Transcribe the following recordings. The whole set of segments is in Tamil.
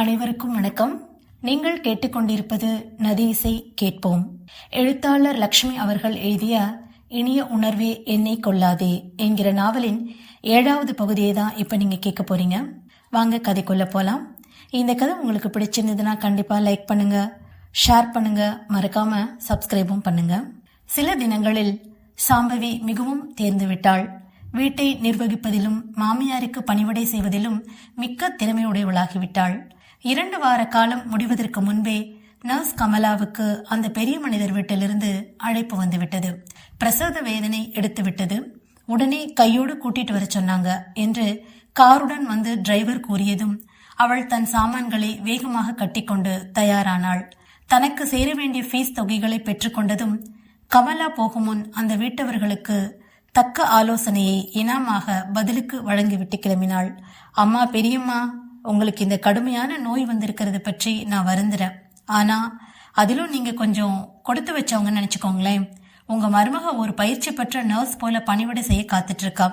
அனைவருக்கும் வணக்கம். நீங்கள் கேட்டுக்கொண்டிருப்பது நதி இசை கேட்போம். எழுத்தாளர் லக்ஷ்மி அவர்கள் எழுதிய இனிய உணர்வே என்னை கொள்ளாதே என்கிற நாவலின் ஏழாவது பகுதியை தான் இப்போ நீங்கள் கேட்க போறீங்க. வாங்க கதைக்குள்ள போகலாம் இந்த கதை உங்களுக்கு பிடிச்சிருந்ததுன்னா கண்டிப்பாக லைக் பண்ணுங்க ஷேர் பண்ணுங்க மறக்காம சப்ஸ்கிரைபும் பண்ணுங்க. சில தினங்களில் சாம்பவி மிகவும் தேர்ந்து விட்டாள். வீட்டை நிர்வகிப்பதிலும் மாமியாருக்கு பணிவிடை செய்வதிலும் மிக்க திறமையுடையவளாகிவிட்டாள் இரண்டு வார காலம் முடிவதற்கு முன்பே நர்ஸ் கமலாவுக்கு அந்த பெரிய மனிதர் வீட்டிலிருந்து அழைப்பு வந்துவிட்டது. பிரசவ வேதனை எடுத்து விட்டது உடனே கையோடு கூட்டிட்டு வர சொன்னாங்க என்று காருடன் வந்து டிரைவர் கூறியதும் அவள் தன் சாமான்களை வேகமாக கட்டிக்கொண்டு தயாரானாள். தனக்கு சேர வேண்டிய ஃபீஸ் தொகைகளை பெற்றுக்கொண்டதும் கமலா போகும் முன் அந்த வீட்டவர்களுக்கு தக்க ஆலோசனையை இனாமாக பதிலுக்கு வழங்கிவிட்டு கிளம்பினாள். அம்மா பெரியம்மா உங்களுக்கு இந்த கடுமையான நோய் வந்திருக்கிறது பற்றி நான் வருந்துறேன். ஆனால் அதிலும் நீங்கள் கொஞ்சம் கொடுத்து வச்சவங்கன்னு நினச்சிக்கோங்களேன். உங்க மருமக ஒரு பயிற்சி பெற்ற நர்ஸ் போல பணிவிடை செய்ய காத்துட்டு இருக்கா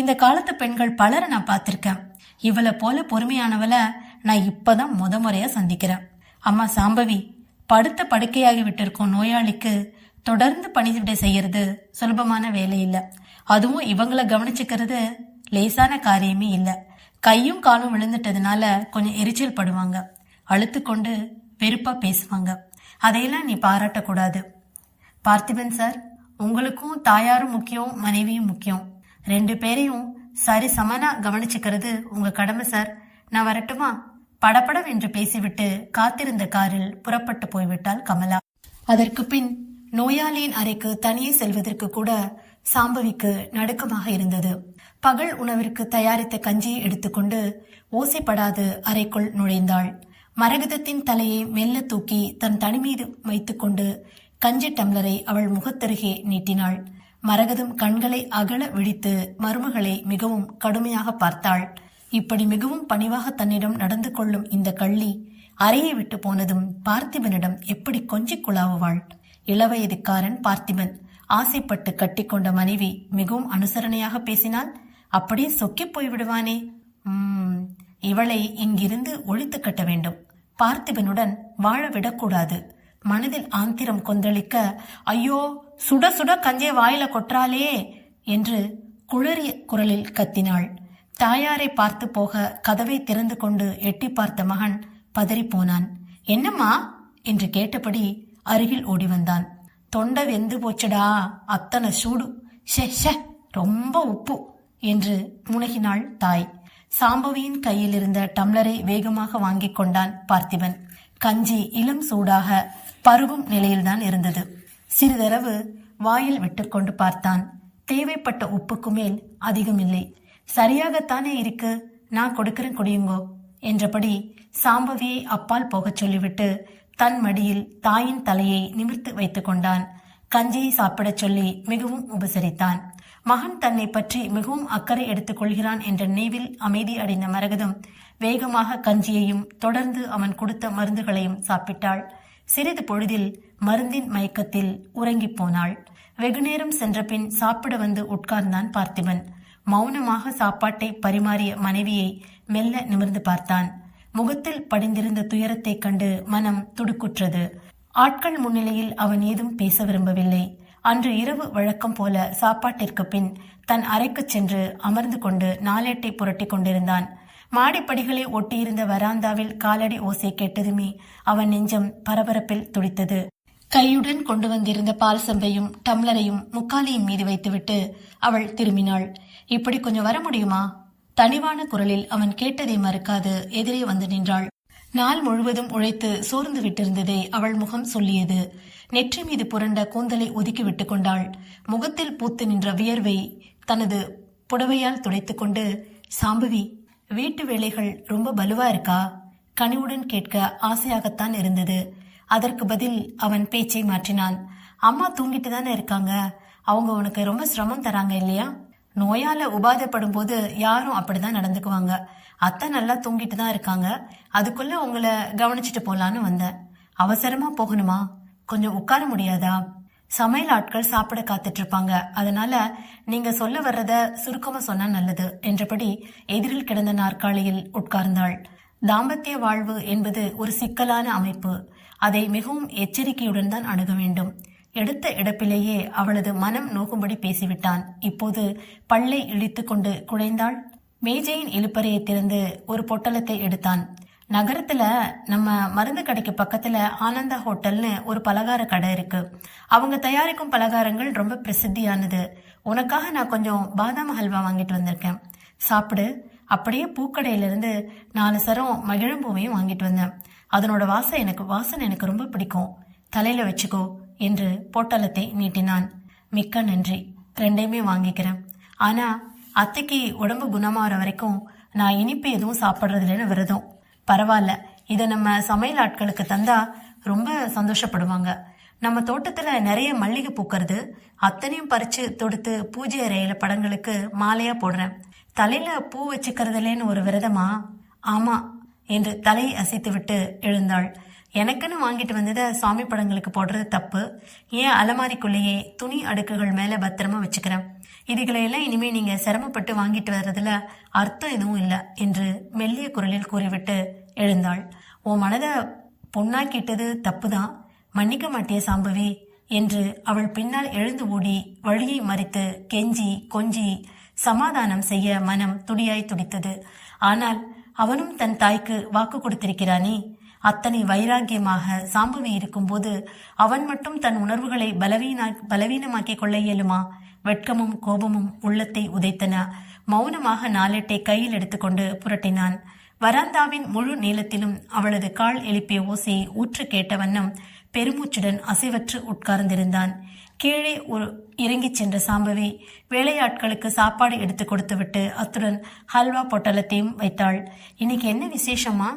இந்த காலத்து பெண்கள் பலரை நான் பார்த்திருக்கேன். இவளை போல பொறுமையானவளை நான் இப்பதான் முத முறையா சந்திக்கிறேன். அம்மா சாம்பவி படுத்த படுக்கையாகி விட்டிருக்கும் நோயாளிக்கு தொடர்ந்து பணிவிடை செய்யறது சுலபமான வேலை இல்லை. அதுவும் இவங்களை கவனிச்சுக்கிறது லேசான காரியமே இல்லை. கையும் காலும் விழுந்துட்டதுனால கொஞ்சம் எரிச்சல் படுவாங்க. அழுத்து கொண்டு வெறுப்பா பேசுவாங்க. அதையெல்லாம் நீ பாராட்டக்கூடாது. பார்த்திபன் சார் உங்களுக்கும் தாயாரும் முக்கியம் மனைவியும் முக்கியம். ரெண்டு பேரையும் சரி சமனா கவனிச்சுக்கிறது உங்க கடமை சார் நான் வரட்டுமா? படப்படம் என்று பேசிவிட்டு காத்திருந்த காரில் புறப்பட்டு போய்விட்டாள் கமலா. அதற்கு பின் நோயாளியின் அறைக்கு தனியே செல்வதற்கு கூட சாம்பவிக்கு நடுக்கமாக இருந்தது. பகல் உணவிற்கு தயாரித்த கஞ்சியை எடுத்துக்கொண்டு ஓசைப்படாது அறைக்குள் நுழைந்தாள். மரகதத்தின் தலையை மெல்ல தூக்கி தன் தனிமீது வைத்துக்கொண்டு கஞ்சி டம்ளரை அவள் முகத்தருகே நீட்டினாள். மரகதம் கண்களை அகல விழித்து மருமகளை மிகவும் கடுமையாக பார்த்தாள். இப்படி மிகவும் பணிவாக தன்னிடம் நடந்து கொள்ளும் இந்த கள்ளி அறையை விட்டு போனதும் பார்த்திபனிடம் எப்படி கொஞ்சி குழாவுவாள்? இளவயதுக்காரன் பார்த்திபன் ஆசைப்பட்டு கட்டிக்கொண்ட மனைவி மிகவும் அனுசரணையாக பேசினால் அப்படியே சொக்கிப் போய் விடுவானே. உம் இவளை இங்கிருந்து ஒழித்து கட்ட வேண்டும். பார்த்திபனுடன் வாழ விடக்கூடாது. மனதில் ஆந்திரம் கொந்தளிக்க ஐயோ சுட சுட கஞ்சே வாயில கொற்றாலே என்று குளறிய குரலில் கத்தினாள். தாயாரை பார்த்து போக கதவை திறந்து கொண்டு எட்டி பார்த்த மகன் பதறிப் போனான். என்னம்மா? என்று கேட்டபடி அருகில் ஓடி வந்தான். தொண்டை வெந்து போச்சுடா. அத்தனை சூடு. ஷே ஷே ரொம்ப உப்பு என்று முனகினாள் தாய். சாம்பவியின் கையில் இருந்த டம்ளரை வேகமாக வாங்கிக் கொண்டான் பார்த்திபன். கஞ்சி இளம் சூடாக பருகும் நிலையில்தான் இருந்தது. சிறிதளவு வாயில் விட்டுக்கொண்டு பார்த்தான். தேவைப்பட்ட உப்புக்கு மேல் அதிகம் இல்லை. சரியாகத்தானே இருக்கு. நான் கொடுக்கிறேன் குடியுங்கோ என்றபடி சாம்பவியை அப்பால் போகச் சொல்லிவிட்டு தன் மடியில் தாயின் தலையை நிமிர்த்து வைத்துக் கொண்டான். கஞ்சியை சாப்பிடச் சொல்லி மிகவும் உபசரித்தான். மகன் தன்னை பற்றி மிகவும் அக்கறை எடுத்துக் கொள்கிறான் என்ற நினைவில் அமைதி அடைந்த மரகதம் வேகமாக கஞ்சியையும் தொடர்ந்து அவன் கொடுத்த மருந்துகளையும் சாப்பிட்டாள். சிறிது பொழுதில் மருந்தின் மயக்கத்தில் உறங்கிப் போனாள். வெகுநேரம் சென்றபின் சாப்பிட வந்து உட்கார்ந்தான் பார்த்திபன். மௌனமாக சாப்பாட்டை பரிமாறிய மனைவியை மெல்ல நிமிர்ந்து பார்த்தான். முகத்தில் படிந்திருந்த துயரத்தைக் கண்டு மனம் துடுக்குற்றது. ஆட்கள் முன்னிலையில் அவன் ஏதும் பேச விரும்பவில்லை. அன்று இரவு வழக்கம் போல சாப்பாட்டிற்கு பின் தன் அறைக்குச் சென்று அமர்ந்து கொண்டு நாளேட்டை புரட்டிக் கொண்டிருந்தான். மாடிப்படிகளை ஒட்டியிருந்த வராந்தாவில் காலடி ஓசை கேட்டதுமே அவன் நெஞ்சம் பரபரப்பில் துடித்தது. கையுடன் கொண்டு வந்திருந்த பால் சம்பையும் டம்ளரையும் முக்காலியின் மீது வைத்துவிட்டு அவள் திரும்பினாள். இப்படி கொஞ்சம் வர முடியுமா? தனிவான குரலில் அவன் கேட்டதை மறுக்காது எதிரே வந்து நின்றாள். நாள் முழுவதும் உழைத்து சோர்ந்து விட்டிருந்ததை அவள் முகம் சொல்லியது. நெற்றி மீது புரண்ட கூந்தலை ஒதுக்கிவிட்டு கொண்டாள். முகத்தில் பூத்து நின்ற வியர்வை தனது புடவையால் துடைத்துக்கொண்டு சாம்புவி வீட்டு வேலைகள் ரொம்ப பலுவா இருக்கா? கனிவுடன் கேட்க ஆசையாகத்தான் இருந்தது. அதற்கு பதில் அவன் பேச்சை மாற்றினான். அம்மா தூங்கிட்டு தானே இருக்காங்க. அவங்க உனக்கு ரொம்ப சிரமம் தராங்க இல்லையா? நோயால உபாதைப்படும் போது யாரும் அப்படிதான் நடந்துக்குவாங்க. அத்தை நல்லா தூங்கிட்டு தான் இருக்காங்க. அதுக்குள்ள உங்களை கவனிச்சிட்டு போலான்னு வந்தேன். அவசரமா போகணுமா? கொஞ்சம் உட்கார முடியாதா? சமையல் ஆட்கள் சாப்பிட காத்துட்டு இருப்பாங்க. அதனால நீங்க சொல்ல வர்றத சுருக்கமா சொன்னா நல்லது என்றபடி எதிரில் கிடந்த நாற்காலியில் உட்கார்ந்தாள். தாம்பத்திய வாழ்வு என்பது ஒரு சிக்கலான அமைப்பு. அதை மிகவும் எச்சரிக்கையுடன் தான் அணுக வேண்டும். எடுத்த இடப்பிலேயே அவளது மனம் நோக்கும்படி பேசிவிட்டான். இப்போது பல்லை இழித்துக்கொண்டு குழைந்தாள். மேஜையின் இழுப்பறையை திறந்து ஒரு பொட்டலத்தை எடுத்தான். நகரத்துல நம்ம மருந்து கடைக்கு பக்கத்துல ஆனந்தா ஹோட்டல்னு ஒரு பலகார கடை இருக்கு. அவங்க தயாரிக்கும் பலகாரங்கள் ரொம்ப பிரசித்தியானது. உனக்காக நான் கொஞ்சம் பாதாம் ஹல்வா வாங்கிட்டு வந்திருக்கேன். சாப்பிடு. அப்படியே பூக்கடையிலிருந்து நாலு சரம் மகிழம்பூவையும் வாங்கிட்டு வந்தேன். அதனோட வாசம் எனக்கு வாசனை எனக்கு ரொம்ப பிடிக்கும். தலையில வச்சுக்கோ. என்று பொட்டலத்தை நீட்டினான். மிக்க நன்றி. ரெண்டையுமே வாங்கிக்கிறேன். ஆனா அத்தைக்கு உடம்பு குணமாகற வரைக்கும் நான் இனிப்பு எதுவும் சாப்பிட்றதுலன்னு விரதம். பரவாயில்ல. இதை நம்ம சமையல் ஆட்களுக்கு தந்தா ரொம்ப சந்தோஷப்படுவாங்க. நம்ம தோட்டத்துல நிறைய மல்லிகை பூக்கிறது அத்தனையும் பறிச்சு தொடுத்து பூஜை அறையில படங்களுக்கு மாலையா போடுறேன். தலையில பூ வச்சுக்கிறதுலேன்னு ஒரு விரதமா? ஆமா என்று தலையை அசைத்துவிட்டு எழுந்தாள். எனக்குன்னு வாங்கிட்டு வந்ததை சாமி படங்களுக்கு போடுறது தப்பு. ஏன் அலமாரிக்குள்ளேயே துணி அடுக்குகள் மேலே பத்திரமா வச்சுக்கிறேன்? இதுகளையெல்லாம் இனிமே நீங்க சிரமப்பட்டு வாங்கிட்டு வர்றதுல அர்த்தம் எதுவும் இல்லை என்று மெல்லிய குரலில் கூறிவிட்டு எழுந்தாள். உன் மனதை பொண்ணாக்கிட்டது தப்புதான். மன்னிக்க மாட்டிய சாம்பவி என்று அவள் பின்னால் எழுந்து ஓடி வழியை மறித்து கெஞ்சி கொஞ்சி சமாதானம் செய்ய மனம் துடியாய் துடித்தது. ஆனால் அவனும் தன் தாய்க்கு வாக்கு கொடுத்திருக்கிறானே. அத்தனை வைராக்கியமாக சாம்புவி இருக்கும்போது அவன் மட்டும் தன் உணர்வுகளை பலவீனா பலவீனமாக்கிக் கொள்ள இயலுமா? வெட்கமும் கோபமும் உள்ளத்தை உதைத்தன. மௌனமாக நாளெட்டை கையில் எடுத்துக்கொண்டு புரட்டினான். வராந்தாவின் முழு நீளத்திலும் அவளது கால் எழுப்பிய ஓசையை ஊற்று கேட்ட வண்ணம் பெருமூச்சுடன் அசைவற்று உட்கார்ந்திருந்தான். கீழே ஒரு இறங்கிச் சென்ற சாம்பவி வேலையாட்களுக்கு சாப்பாடு எடுத்து கொடுத்துவிட்டு அத்துடன் ஹல்வா பொட்டலத்தையும் வைத்தாள். இன்னைக்கு என்ன விசேஷமா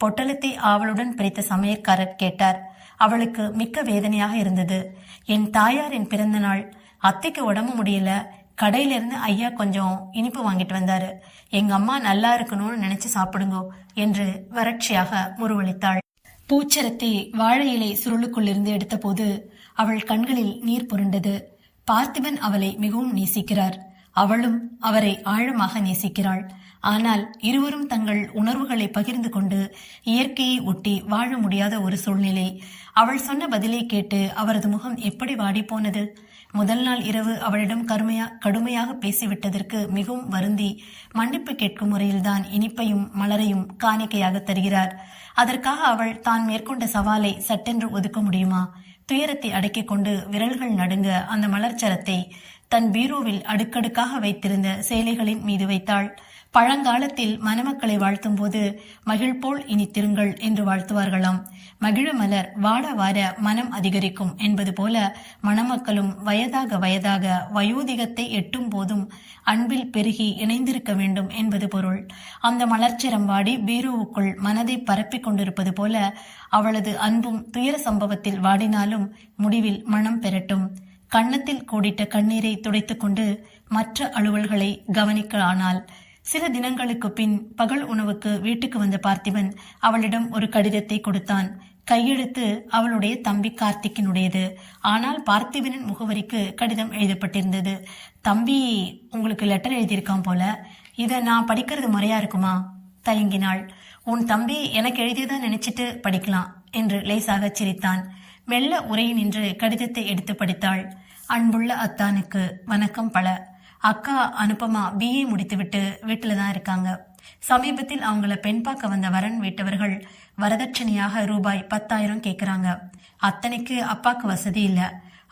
பொட்டலத்தை ஆவலுடன் பிரித்த சமையற்காரர் கேட்டார். அவளுக்கு மிக்க வேதனையாக இருந்தது. என் தாயாரின் பிறந்த நாள் அத்தைக்கு உடம்பு முடியல. கடையிலிருந்து ஐயா கொஞ்சம் இனிப்பு வாங்கிட்டு வந்தாரு. எங்க அம்மா நல்லா இருக்கணும்னு நினைச்சு சாப்பிடுங்கோ என்று வறட்சியாக முருவளித்தாள் பூச்சரத்தை வாழை இலை சுருளுக்குள்ளிருந்து எடுத்தபோது அவள் கண்களில் நீர் புரண்டது. பார்த்திபன் அவளை மிகவும் நேசிக்கிறார். அவளும் அவரை ஆழமாக நேசிக்கிறாள். ஆனால் இருவரும் தங்கள் உணர்வுகளை பகிர்ந்து கொண்டு இயற்கையை ஒட்டி வாழ முடியாத ஒரு சூழ்நிலை. அவள் சொன்ன பதிலை கேட்டு அவரது முகம் எப்படி வாடிப்போனது? முதல் நாள் இரவு அவளிடம் கருமையா கடுமையாக பேசிவிட்டதற்கு மிகவும் வருந்தி மன்னிப்பு கேட்கும் முறையில்தான் இனிப்பையும் மலரையும் காணிக்கையாக தருகிறார். அதற்காக அவள் தான் மேற்கொண்ட சவாலை சட்டென்று ஒதுக்க முடியுமா? துயரத்தை அடக்கிக் கொண்டு விரல்கள் நடுங்க அந்த மலர்ச்சரத்தை தன் பீரோவில் அடுக்கடுக்காக வைத்திருந்த சேலைகளின் மீது வைத்தாள். பழங்காலத்தில் மணமக்களை வாழ்த்தும் போது மகிழ் போல் இனித்திருங்கள் என்று வாழ்த்துவார்களாம். மகிழ மலர் வாட வாட மனம் அதிகரிக்கும் என்பது போல மணமக்களும் வயதாக வயதாக வயோதிகத்தை எட்டும் போதும் அன்பில் பெருகி இணைந்திருக்க வேண்டும் என்பது பொருள். அந்த மலர்ச்சிரம் வாடி பீரோவுக்குள் மனதை பரப்பிக் கொண்டிருப்பது போல அவளது அன்பும் துயர சம்பவத்தில் வாடினாலும் முடிவில் மனம் பெறட்டும் கன்னத்தில் கூடிட்ட கண்ணீரை துடைத்துக்கொண்டு மற்ற அலுவல்களை கவனிக்க ஆனால் சில தினங்களுக்கு பின் பகல் உணவுக்கு வீட்டுக்கு வந்த பார்த்திபன் அவளிடம் ஒரு கடிதத்தை கொடுத்தான். கையெழுத்து அவளுடைய தம்பி கார்த்திக்கினுடையது. ஆனால் பார்த்திபனின் முகவரிக்கு கடிதம் எழுதப்பட்டிருந்தது. தம்பி உங்களுக்கு லெட்டர் எழுதியிருக்கான் போல. இதை நான் படிக்கிறது முறையா இருக்குமா? தயங்கினாள். உன் தம்பி எனக்கு எழுதியதான் நினைச்சிட்டு படிக்கலாம் என்று லேசாக சிரித்தான். மெல்ல உரையை நின்று கடிதத்தை எடுத்து படித்தாள். அன்புள்ள அத்தானுக்கு வணக்கம் பல. அக்கா அனுபமா பிஏ முடித்துவிட்டு வீட்டில் தான் இருக்காங்க. சமீபத்தில் அவங்கள பெண் பார்க்க வந்த வரன் வீட்டவர்கள் வரதட்சணையாக ரூபாய் பத்தாயிரம் கேட்குறாங்க அத்தனைக்கு அப்பாக்கு வசதி இல்லை.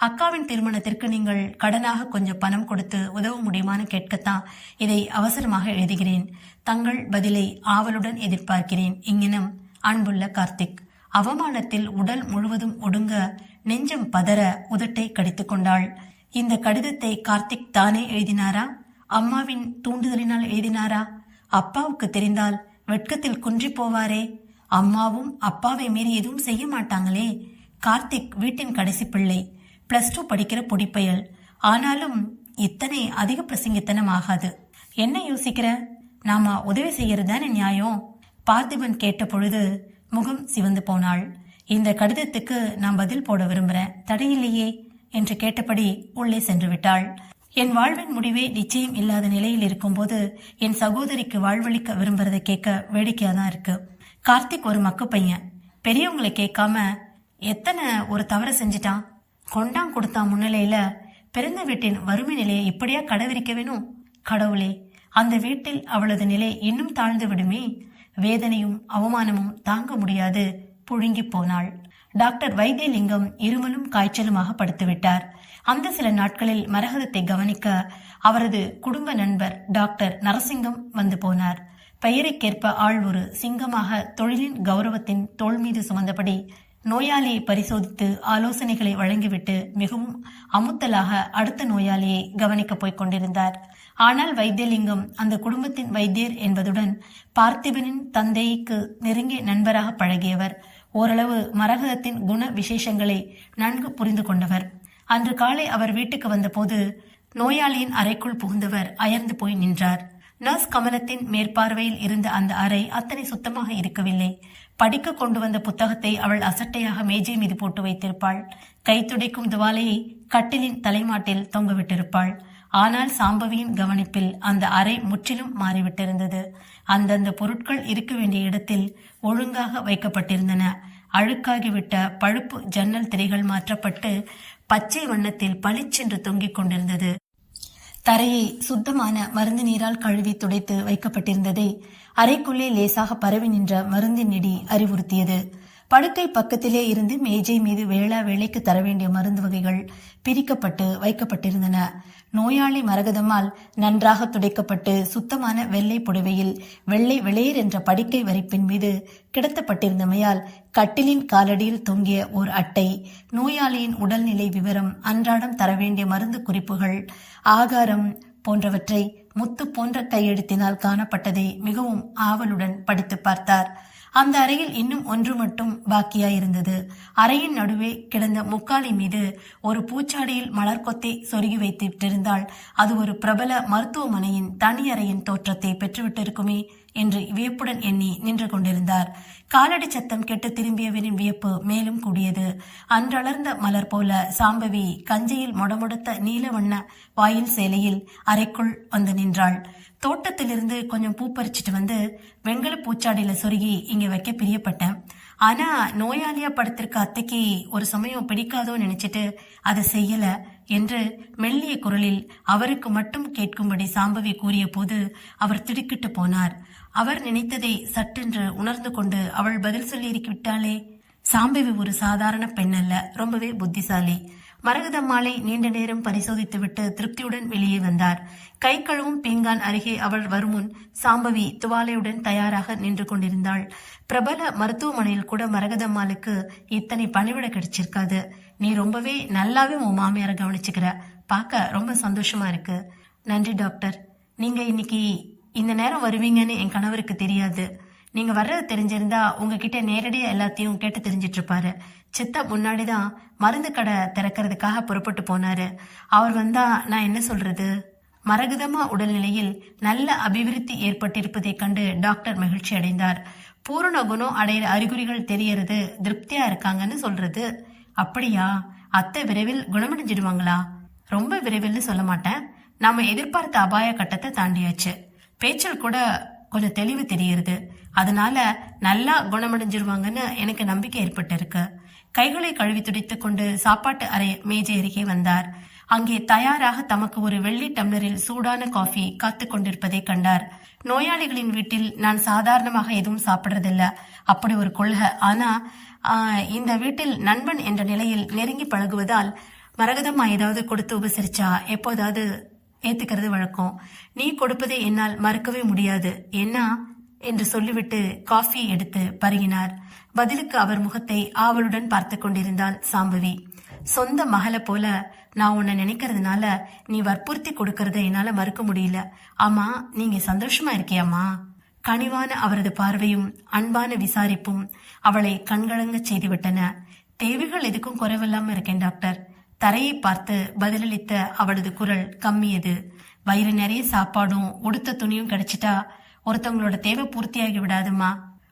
அக்காவின் திருமணத்திற்கு நீங்கள் கடனாக கொஞ்சம் பணம் கொடுத்து உதவ முடியுமான்னு கேட்கத்தான் இதை அவசரமாக எழுதுகிறேன். தங்கள் பதிலை ஆவலுடன் எதிர்பார்க்கிறேன். இங்கினம் அன்புள்ள கார்த்திக் அவமானத்தில் உடல் முழுவதும் ஒடுங்க நெஞ்சம் பதற உதட்டை கடித்துக்கொண்டாள் இந்த கடிதத்தை கார்த்திக் தானே எழுதினாரா? அம்மாவின் தூண்டுதலினால் எழுதினாரா? அப்பாவுக்கு தெரிந்தால் வெட்கத்தில் குன்றி போவாரே. அம்மாவும் அப்பாவை மீறி எதுவும் செய்ய மாட்டாங்களே. கார்த்திக் வீட்டின் கடைசி பிள்ளை. பிளஸ் டூ படிக்கிற பொடிப்பயல். ஆனாலும் இத்தனை அதிக பிரசங்கித்தனம் ஆகாது. என்ன யோசிக்கிற? நாம உதவி செய்யறது தானே நியாயம்? பார்த்திபன் கேட்ட பொழுது முகம் சிவந்து போனாள். இந்த கடிதத்துக்கு நான் பதில் போட விரும்புறேன். தடையில்லையே. என்று கேட்டபடி உள்ளே சென்று விட்டாள் என் வாழ்வின் முடிவே நிச்சயம் இல்லாத நிலையில் இருக்கும்போது என் சகோதரிக்கு வாழ்வளிக்க விரும்புறதை கேட்க வேடிக்கையா தான் இருக்கு. கார்த்திக் ஒரு மக்கு பையன். பெரியவங்களை கேட்காம எத்தனை ஒரு தவறு செஞ்சிட்டான்? கொண்டான் கொடுத்தான் முன்னிலையில பிறந்த வீட்டின் வறுமை நிலையை இப்படியா கடவிரிக்க வேணும் கடவுளே அந்த வீட்டில் அவளது நிலை இன்னும் தாழ்ந்து விடுமே. வேதனையும் அவமானமும் தாங்க முடியாது. புழுங்கி போனாள். டாக்டர் வைத்தியலிங்கம் இருமலும் காய்ச்சலுமாக படுத்துவிட்டார். அந்த சில நாட்களில் மரகதத்தை கவனிக்க அவரது குடும்ப நண்பர் டாக்டர் நரசிங்கம் வந்து போனார். பெயருக்கேற்ப ஆள் ஒரு சிங்கமாக தொழிலின் கௌரவத்தின் தோள் மீது சுமந்தபடி நோயாளியை பரிசோதித்து ஆலோசனைகளை வழங்கிவிட்டு மிகவும் அமுத்தலாக அடுத்த நோயாளியை கவனிக்கப் போய்க் கொண்டிருந்தார். ஆனால் வைத்தியலிங்கம் அந்த குடும்பத்தின் வைத்தியர் என்பதுடன் பார்த்திபனின் தந்தைக்கு நெருங்கிய நண்பராக பழகியவர். ஓரளவு மரகதத்தின் குண விசேஷங்களை நன்கு புரிந்து கொண்டவர். அன்று காலை அவர் வீட்டுக்கு வந்தபோது நோயாளியின் அறைக்குள் புகுந்தவர் அயர்ந்து போய் நின்றார். நர்ஸ் கமலத்தின் மேற்பார்வையில் இருந்த அந்த அறை அத்தனை சுத்தமாக இருக்கவில்லை. படிக்க கொண்டு வந்த புத்தகத்தை அவள் அசட்டையாக மேஜை மீது போட்டு வைத்திருப்பாள். கை துடைக்கும் துவாலையை கட்டிலின் தலைமாட்டில் தொங்கவிட்டிருப்பாள். ஆனால் சாம்பவியின் கவனிப்பில் அந்த அறை முற்றிலும் மாறிவிட்டிருந்தது. அந்தந்த பொருட்கள் இருக்க வேண்டிய இடத்தில் ஒழுங்காக வைக்கப்பட்டிருந்தன. அழுக்காகிவிட்ட பழுப்பு ஜன்னல் திரைகள் மாற்றப்பட்டு பச்சை வண்ணத்தில் பளிச்சென்று தொங்கிக் கொண்டிருந்தது. தரையை சுத்தமான மருந்து நீரால் கழுவி துடைத்து வைக்கப்பட்டிருந்ததை அறைக்குள்ளே லேசாக பரவி நின்ற மருந்தின் நெடி அறிவுறுத்தியது. படுக்கை பக்கத்திலே இருந்து மேஜை மீது வேளா வேலைக்கு தர வேண்டிய மருந்து வகைகள் பிரிக்கப்பட்டு வைக்கப்பட்டிருந்தன. நோயாளி மரகதமால் நன்றாக துடைக்கப்பட்டு சுத்தமான வெள்ளை புடவையில் வெள்ளை வெளியர் என்ற படுக்கை வரிப்பின் மீது கிடத்தப்பட்டிருந்தமையால் கட்டிலின் காலடியில் தொங்கிய ஓர் அட்டை நோயாளியின் உடல்நிலை விவரம் அன்றாடம் தர வேண்டிய மருந்து குறிப்புகள் ஆகாரம் போன்றவற்றை முத்து போன்ற கையெழுத்தினால் காணப்பட்டதை மிகவும் ஆவலுடன் படித்து பார்த்தார். அந்த அறையில் இன்னும் ஒன்று மட்டும் பாக்கியாயிருந்தது. அறையின் நடுவே கிடந்த முக்காலி மீது ஒரு பூச்சாடியில் மலர்கொத்தை சொருகி வைத்திட்டிருந்தால் அது ஒரு பிரபல மருத்துவமனையின் தனி அறையின் தோற்றத்தை பெற்றுவிட்டிருக்குமே என்று வியப்புடன் எண்ணி நின்று கொண்டிருந்தார். காலடி சத்தம் கெட்டு திரும்பியவரின் வியப்பு மேலும் கூடியது. அன்றளர்ந்த மலர் போல சாம்பவி கஞ்சியில் முடமுடுத்த நீல வண்ண வாயில் சேலையில் அறைக்குள் வந்து நின்றாள். தோட்டத்திலிருந்து கொஞ்சம் பூ பறிச்சிட்டு வந்து வெங்கல பூச்சாடியில சொருகி இங்க வைக்க பிரியப்பட்டேன். ஆனா நோயாளியா படுத்திருக்க அத்தைக்கு ஒரு சமயம் பிடிக்காதோ நினைச்சிட்டு அதை செய்யல என்று மெல்லிய குரலில் அவருக்கு மட்டும் கேட்கும்படி சாம்பவி கூறிய போது அவர் திடுக்கிட்டு போனார். அவர் நினைத்ததை சட்டென்று உணர்ந்து கொண்டு அவள் பதில் சொல்லி விட்டாளே சாம்பவி ஒரு சாதாரண பெண் அல்ல ரொம்பவே புத்திசாலி. மரகதம்மாளை நீண்ட நேரம் பரிசோதித்துவிட்டு திருப்தியுடன் வெளியே வந்தார். கை கழுவும் பீங்கான் அருகே அவள் வருமுன் சாம்பவி துவாலையுடன் தயாராக நின்று கொண்டிருந்தாள். பிரபல மருத்துவமனையில் கூட மரகதம்மாளுக்கு இத்தனை பணிவிட கிடைச்சிருக்காது. நீ ரொம்பவே நல்லாவே உன் மாமியார கவனிச்சுக்கிற. பார்க்க ரொம்ப சந்தோஷமா இருக்கு. நன்றி டாக்டர். நீங்க இன்னைக்கு இந்த நேரம் வருவீங்கன்னு என் கணவருக்கு தெரியாது. நீங்க வர்றது தெரிஞ்சிருந்தா உங்ககிட்ட நேரடியா எல்லாத்தையும் கேட்டு தெரிஞ்சிட்டு இருப்பாரு சித்தா முன்னாடிதான் மருந்து கடை திறக்கிறதுக்காக புறப்பட்டு போனாரு. அவர் வந்தா நான் என்ன சொல்றது? மரகதமா உடல்நிலையில் நல்ல அபிவிருத்தி ஏற்பட்டிருப்பதைக் கண்டு டாக்டர் மகிழ்ச்சி அடைந்தார். பூரண குணம் அடையிற அறிகுறிகள் தெரியறது திருப்தியா இருக்காங்கன்னு சொல்றது. அப்படியா? அத்தை விரைவில் குணமடைஞ்சிடுவாங்களா? ரொம்ப விரைவில்னு சொல்ல மாட்டேன். நாம எதிர்பார்த்த அபாய கட்டத்தை தாண்டியாச்சு. பேச்சல் கூட கொஞ்சம் தெளிவு தெரியுது அதனால நல்லா குணமடைஞ்சிருவாங்கன்னு எனக்கு நம்பிக்கை ஏற்பட்டிருக்கு. கைகளை கழுவி துடைத்துக் கொண்டு சாப்பாட்டு அறை மேஜை அருகே வந்தார். அங்கே தயாராக தமக்கு ஒரு வெள்ளி டம்ளரில் சூடான காஃபி காத்து கொண்டிருப்பதை கண்டார். நோயாளிகளின் வீட்டில் நான் சாதாரணமாக எதுவும் சாப்பிடுறதில்ல. அப்படி ஒரு கொள்கை. ஆனா இந்த வீட்டில் நண்பன் என்ற நிலையில் நெருங்கி பழகுவதால் மரகதம்மா ஏதாவது கொடுத்து உபசரிச்சா? எப்போதாவது ஏத்துக்கிறது வழக்கம். நீ கொடுப்பதை என்னால் மறுக்கவே முடியாது. என்ன என்று சொல்லிவிட்டு காஃபியை எடுத்து பருகினார். பதிலுக்கு அவர் முகத்தை ஆவலுடன் பார்த்து கொண்டிருந்தாள் சாம்பவி. சொந்த மகளை போல நான் உன்னை நினைக்கிறதுனால நீ வற்புறுத்தி கொடுக்கறத என்னால மறுக்க முடியல. ஆமா நீங்க சந்தோஷமா இருக்கியாமா கனிவான அவரது பார்வையும் அன்பான விசாரிப்பும் அவளை கண்கலங்க செய்துவிட்டன. தேவைகள் எதுக்கும் குறைவில்லாம இருக்கேன் டாக்டர். தரையை பார்த்து பதிலளித்த அவளது குரல் கம்மியது. வயிறு நிறைய சாப்பாடும் உடுத்த துணியும் கிடைச்சிட்டா ஒருத்தவங்களோட தேவை பூர்த்தியாகி விடாதுமா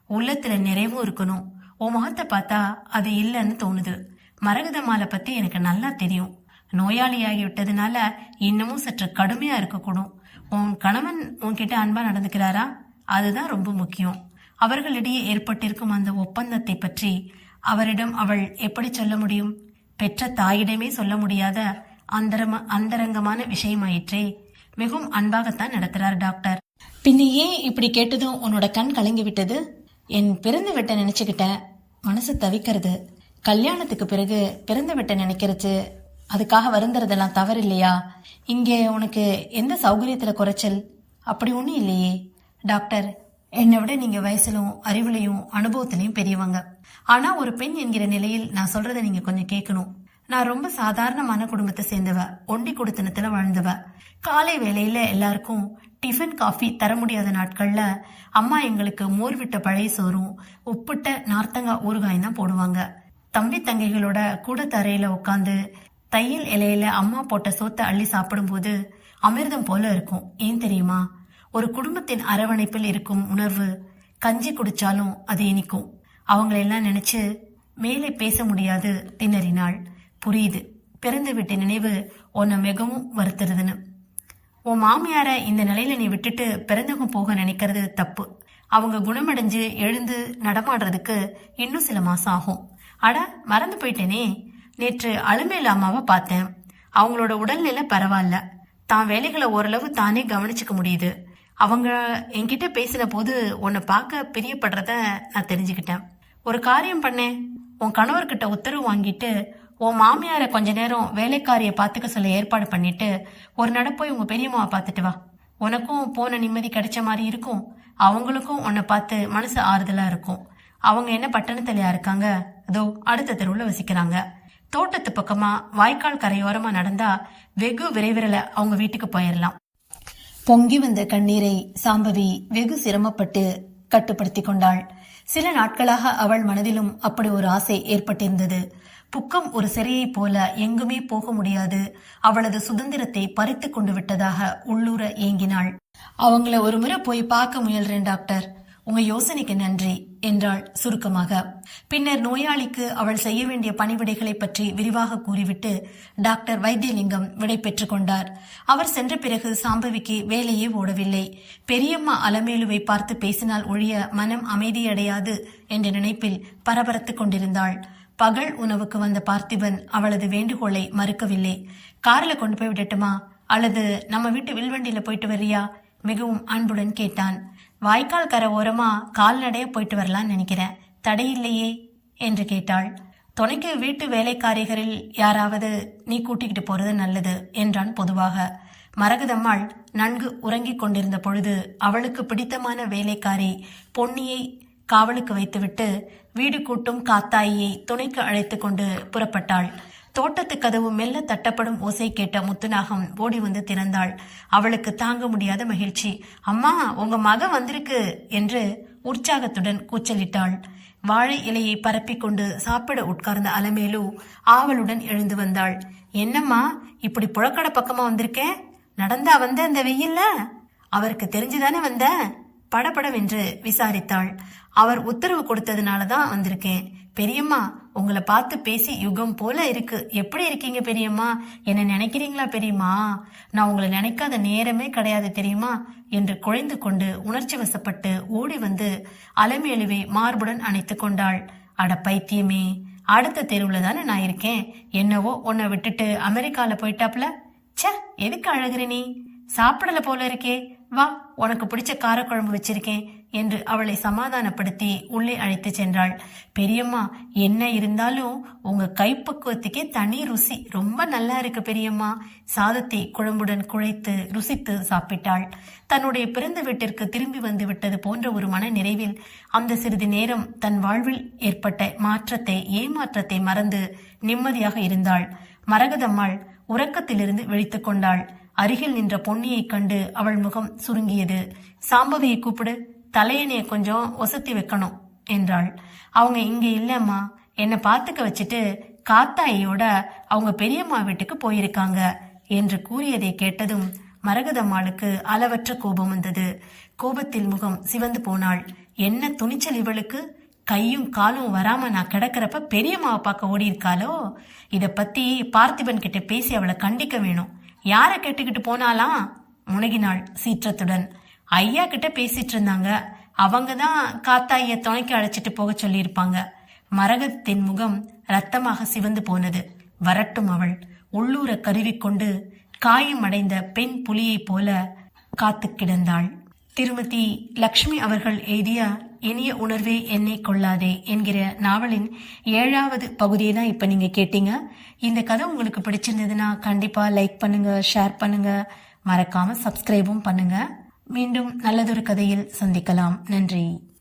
உள்ளத்துல நிறைவும் இருக்கணும். உன் முகத்தை பார்த்தா அது இல்லைன்னு தோணுது. மரகத மாலை பத்தி எனக்கு நல்லா தெரியும். நோயாளியாகி விட்டதுனால இன்னமும் சற்று கடுமையா இருக்கக்கூடும். உன் கணவன் உன்கிட்ட அன்பா நடந்துக்கிறாரா? அதுதான் ரொம்ப முக்கியம். அவர்களிடையே ஏற்பட்டிருக்கும் அந்த ஒப்பந்தத்தை பற்றி அவரிடம் அவள் எப்படி சொல்ல முடியும்? பெற்ற தாயிடமே சொல்ல முடியாத அந்தரம அந்தரங்கமான விஷயமாயிற்றே. மிகவும் அன்பாகத்தான் நடத்துறார் டாக்டர். பின்ன ஏன் இப்படி கேட்டதும் உன்னோட கண் கலங்கி விட்டது என் பிறந்து விட்ட நினைச்சுக்கிட்டேன் மனசு தவிக்கிறது. கல்யாணத்துக்கு பிறகு பிறந்து விட்ட நினைக்கிறச்சு அதுக்காக வருந்துறதெல்லாம் தவறு இல்லையா இங்கே உனக்கு எந்த சௌகரியத்துல குறைச்சல்? அப்படி ஒன்றும் இல்லையே. டாக்டர் என்னை விட நீங்க வயசுலும் அறிவுலையும் அனுபவத்திலையும் பெரியவங்க. ஆனா ஒரு பெண் என்கிற நிலையில் நான் சொல்றதை நீங்க கொஞ்சம் கேட்கணும். நான் ரொம்ப சாதாரணமான குடும்பத்தை சேர்ந்தவ ஒண்டி குடுத்தனத்துல வாழ்ந்தவ. காலை வேலையில எல்லாருக்கும் டிஃபன் காஃபி தர முடியாத நாட்கள்ல அம்மா எங்களுக்கு மோர் விட்ட பழைய சோறும் உப்பிட்ட நார்த்தங்காய் ஊறுகாயும் தான் போடுவாங்க. தம்பி தங்கைகளோட கூட தரையில உட்காந்து தையல் இலையில அம்மா போட்ட சோத்தை அள்ளி சாப்பிடும்போது அமிர்தம் போல இருக்கும். ஏன் தெரியுமா? ஒரு குடும்பத்தின் அரவணைப்பில் இருக்கும் உணர்வு கஞ்சி குடிச்சாலும் அது இனிக்கும். அவங்களெல்லாம் நினைச்சு மேலே பேச முடியாது திணறினாள். புரியுது. பிறந்து விட்ட நினைவு உன்னை மிகவும் வருத்துறதுன்னு. உன் மாமியார இந்த நிலையில நீ விட்டுட்டு பிறந்தவங்க போக நினைக்கிறது தப்பு. அவங்க குணமடைஞ்சு எழுந்து நடமாடுறதுக்கு இன்னும் சில மாசம் ஆகும். அட மறந்து போயிட்டேனே. நேற்று அலுமேல அம்மாவை பார்த்தேன். அவங்களோட உடல்நிலை பரவாயில்ல. தான் வேலைகளை ஓரளவு தானே கவனிச்சுக்க முடியுது. அவங்க என்கிட்ட பேசின போது உன்னை பார்க்க பிரியப்படுறத நான் தெரிஞ்சுக்கிட்டேன். ஒரு காரியம் பண்ணேன் உன் கணவர்கிட்ட உத்தரவு வாங்கிட்டு உன் மாமியாரை கொஞ்ச நேரம் வேலைக்காரியை பார்த்துக்க சொல்ல ஏற்பாடு பண்ணிட்டு ஒரு நட போய் உங்க பெரியம்மாவை பார்த்துட்டு வா. உனக்கும் போன நிம்மதி கிடைச்ச மாதிரி இருக்கும். அவங்களுக்கும் உன்னை பார்த்து மனசு ஆறுதலா இருக்கும். அவங்க என்ன பட்டணத்திலையா இருக்காங்க? அதோ அடுத்த தெருவுல வசிக்கிறாங்க. தோட்டத்து பக்கமா வாய்க்கால் கரையோரமா நடந்தா வெகு விரைவிரல அவங்க வீட்டுக்கு போயிடலாம் பொங்கி வந்த கண்ணீரை சாம்பவி வெகு சிரமப்பட்டு கட்டுப்படுத்தி கொண்டாள். சில நாட்களாக அவள் மனதிலும் அப்படி ஒரு ஆசை ஏற்பட்டிருந்தது. புக்கம் ஒரு சிறையைப் போல எங்குமே போக முடியாது. அவளது சுதந்திரத்தை பறித்து கொண்டு விட்டதாக உள்ளூர ஏங்கினாள். அவங்கள ஒரு முறை போய் பார்க்க முயல்றேன் டாக்டர். உங்க யோசனைக்கு நன்றி என்றாள் சுருக்கமாக. பின்னர் நோயாளிக்கு அவள் செய்ய வேண்டிய பணிவிடைகளை பற்றி விரிவாக கூறிவிட்டு டாக்டர் வைத்தியலிங்கம் விடை பெற்றுக் கொண்டார். அவர் சென்ற பிறகு சாம்பவிக்கு வேலையே ஓடவில்லை. பெரியம்மா அலமேலுவை பார்த்து பேசினால் ஒழிய மனம் அமைதியடையாது என்ற நினைப்பில் பரபரத்துக் கொண்டிருந்தாள். பகல் உணவுக்கு வந்த பார்த்திபன் அவளது வேண்டுகோளை மறுக்கவில்லை. கார்ல கொண்டு போய் விடட்டுமா? அல்லது நம்ம வீட்டு வில்வண்டியில போயிட்டு வரியா மிகவும் அன்புடன் கேட்டான். வாய்க்கால் கரை ஓரமா கால்நடைய போயிட்டு வரலாம்னு நினைக்கிறேன். தடையில்லையே என்று கேட்டாள். துணைக்கு வீட்டு வேலைக்காரிகளில் யாராவது நீ கூட்டிக்கிட்டு போறது நல்லது என்றான் பொதுவாக. மரகதம்மாள் நன்கு உறங்கிக் கொண்டிருந்த பொழுது அவளுக்கு பிடித்தமான வேலைக்காரி பொன்னியை காவலுக்கு வைத்துவிட்டு வீடு கூட்டும் காத்தாயியை துணைக்கு அழைத்து கொண்டு புறப்பட்டாள். தோட்டத்து கதவு மெல்ல தட்டப்படும் ஓசை கேட்ட முத்துநாகம் ஓடி வந்து திறந்தாள். அவளுக்கு தாங்க முடியாத மகிழ்ச்சி. அம்மா உங்க மக வந்திருக்கு என்று உற்சாகத்துடன் கூச்சலிட்டாள். வாழை இலையை பரப்பி கொண்டு சாப்பிட உட்கார்ந்த அலமேலு ஆவலுடன் எழுந்து வந்தாள். என்னம்மா இப்படி புழக்கடை பக்கமா வந்திருக்கேன் நடந்தா வந்த அந்த வெயில்ல? அவருக்கு தெரிஞ்சுதானே வந்த? படபடவென்று விசாரித்தாள். அவர் உத்தரவு கொடுத்ததுனால தான் வந்திருக்கேன். பெரியம்மா உங்களை பார்த்து பேசி யுகம் போல இருக்கு. எப்படி இருக்கீங்க பெரியம்மா? என்ன நினைக்கிறீங்களா பெரியம்மா? நான் உங்களை நினைக்காத நேரமே கிடையாது தெரியுமா? என்று குழைந்து கொண்டு உணர்ச்சி வசப்பட்டு ஓடி வந்து அலமேலுவை மார்புடன் அணைத்து கொண்டாள். அட பைத்தியமே அடுத்த தெருவுல தானே நான் இருக்கேன். என்னவோ உன்னை விட்டுட்டு அமெரிக்கால போயிட்டாப்ல? ச எதுக்கு அழகுற நீ? சாப்பிடல போல இருக்கே. வா உனக்கு பிடிச்ச காரக்குழம்பு வச்சிருக்கேன். என்று அவளை சமாதானப்படுத்தி உள்ளே அழைத்து சென்றாள். பெரியம்மா என்ன இருந்தாலும் உங்க கைப்பக்குவத்துக்கே தனி ருசி. ரொம்ப நல்லா இருக்கு பெரியம்மா. சாதத்தை குழம்புடன் குழைத்து ருசித்து சாப்பிட்டாள். தன்னுடைய பிறந்த வீட்டிற்கு திரும்பி வந்து விட்டது போன்ற ஒரு மன நிறைவில் அந்த சிறிது நேரம் தன் வாழ்வில் ஏற்பட்ட மாற்றத்தை ஏமாற்றத்தை மறந்து நிம்மதியாக இருந்தாள். மரகதம்மாள் உறக்கத்திலிருந்து விழித்துக் கொண்டாள். அருகில் நின்ற பொன்னியைக் கண்டு அவள் முகம் சுருங்கியது. சாம்பவியை கூப்பிடு. தலையணையை கொஞ்சம் ஒசத்தி வைக்கணும் என்றாள். அவங்க இங்க இல்லம்மா. என்னை பார்த்துக்க வச்சுட்டு காத்தாயியோட அவங்க பெரியம்மா வீட்டுக்கு போயிருக்காங்க என்று கூறியதை கேட்டதும் மரகதம்மாளுக்கு அளவற்ற கோபம் வந்தது. கோபத்தில் முகம் சிவந்து போனாள். என்ன துணிச்சல் இவளுக்கு? கையும் காலும் வராம நான் கிடக்கிறப்ப பெரியம்மாவை பார்க்க ஓடி இருக்காளோ இத பத்தி பார்த்திபன் கிட்ட பேசி அவளை கண்டிக்க வேணும். யாரை கேட்டுக்கிட்டு போனாலாம்? முனகினாள் சீற்றத்துடன். ஐயா கிட்ட பேசிட்டு இருந்தாங்க அவங்க தான் காத்தாய துணைக்கு அழைச்சிட்டு போக சொல்லியிருப்பாங்க. மரகத்தின் முகம் ரத்தமாக சிவந்து போனது. வரட்டும் அவள். உள்ளூர கருவிக்கொண்டு காயமடைந்த பெண் புலியைப் போல காத்து கிடந்தாள். திருமதி லக்ஷ்மி அவர்கள் எழுதிய இனிய உணர்வே என்னை கொள்ளாதே என்கிற நாவலின் ஏழாவது பகுதியை தான் இப்போ நீங்கள் கேட்டீங்க. இந்த கதை உங்களுக்கு பிடிச்சிருந்ததுன்னா கண்டிப்பாக லைக் பண்ணுங்கள் ஷேர் பண்ணுங்கள் மறக்காமல் சப்ஸ்கிரைபும் பண்ணுங்கள் மீண்டும் நல்லதொரு கதையில் சந்திக்கலாம். நன்றி.